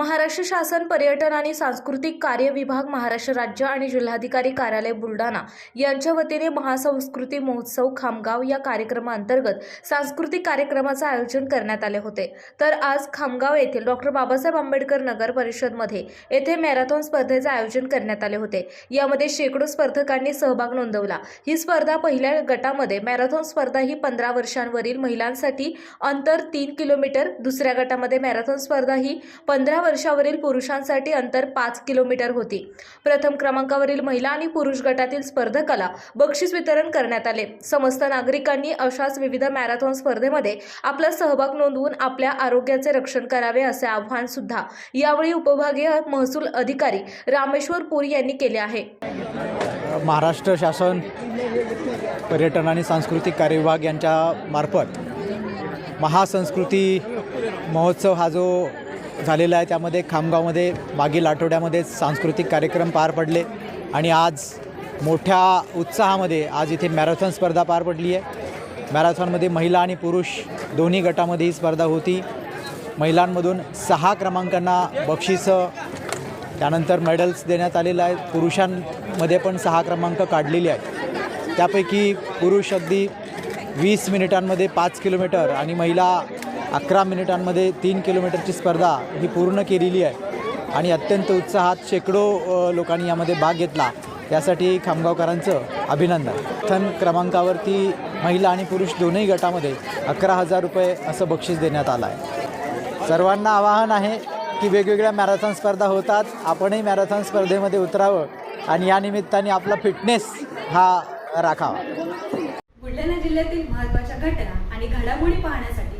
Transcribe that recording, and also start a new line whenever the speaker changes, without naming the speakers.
महाराष्ट्र शासन पर्यटन आणि सांस्कृतिक कार्य विभाग महाराष्ट्र राज्य आणि जिल्हाधिकारी कार्यालय बुलढाणा यांच्या वतीने महासंस्कृती महोत्सव खामगाव या कार्यक्रमाअंतर्गत सांस्कृतिक कार्यक्रमाचं आयोजन करण्यात आले होते. तर आज खामगाव येथील डॉक्टर बाबासाहेब आंबेडकर नगर परिषदमध्ये येथे मॅरेथॉन स्पर्धेचे आयोजन करण्यात आले होते. यामध्ये शेकडो स्पर्धकांनी सहभाग नोंदवला. ही स्पर्धा पहिल्या गटामध्ये मॅरेथॉन स्पर्धा ही पंधरा वर्षांवरील महिलांसाठी अंतर तीन किलोमीटर दुसऱ्या गटामध्ये मॅरेथॉन स्पर्धा ही पंधरा वर्षावरील पुरुषांसाठी अंतर पाच किलोमीटर होती. प्रथम क्रमांकावरील महिला आणि पुरुष गटातील स्पर्धकाला बक्षीस वितरण करण्यात आले. समस्त नागरिकांनी अशाच विविध मॅरेथॉन स्पर्धेमध्ये आपला सहभाग नोंदवून आपल्या आरोग्याचे रक्षण करावे असे आव्हान सुद्धा यावेळी उपभागीय महसूल अधिकारी रामेश्वर पुरी यांनी केले आहे.
महाराष्ट्र शासन पर्यटन आणि सांस्कृतिक कार्य विभाग यांच्या मार्फत महासंस्कृती महोत्सव हा जो झालेला आहे. त्यामध्ये खामगावमध्ये मागील आठवड्यामध्ये सांस्कृतिक कार्यक्रम पार पडले आणि आज मोठ्या उत्साहामध्ये आज इथे मॅरेथॉन स्पर्धा पार पडली आहे. मॅरेथॉनमध्ये महिला आणि पुरुष दोन्ही गटामध्ये ही स्पर्धा होती. महिलांमधून सहा क्रमांकांना बक्षिसं त्यानंतर मेडल्स देण्यात आलेलं आहे पुरुषांमध्ये पण सहा क्रमांक काढलेले आहेत. त्यापैकी पुरुष अगदी वीस मिनिटांमध्ये पाच किलोमीटर आणि महिला अकरा मिनिटांमध्ये तीन किलोमीटरची स्पर्धा ही पूर्ण केलेली आहे. आणि अत्यंत उत्साहात शेकडो लोकांनी यामध्ये भाग घेतला. त्यासाठी खामगावकरांचं अभिनंदन. प्रथम क्रमांकावरती महिला आणि पुरुष दोन्ही गटामध्ये अकरा हजार रुपये असं बक्षीस देण्यात आलं आहे सर्वांना आवाहन आहे की वेगवेगळ्या मॅरेथॉन स्पर्धा होतात. आपणही मॅरेथॉन स्पर्धेमध्ये उतरावं आणि या निमित्ताने आपला फिटनेस हा राखावा.
बुलढाणा जिल्ह्यातील महत्त्वाच्या घटना आणि घडामोडी पाहण्यासाठी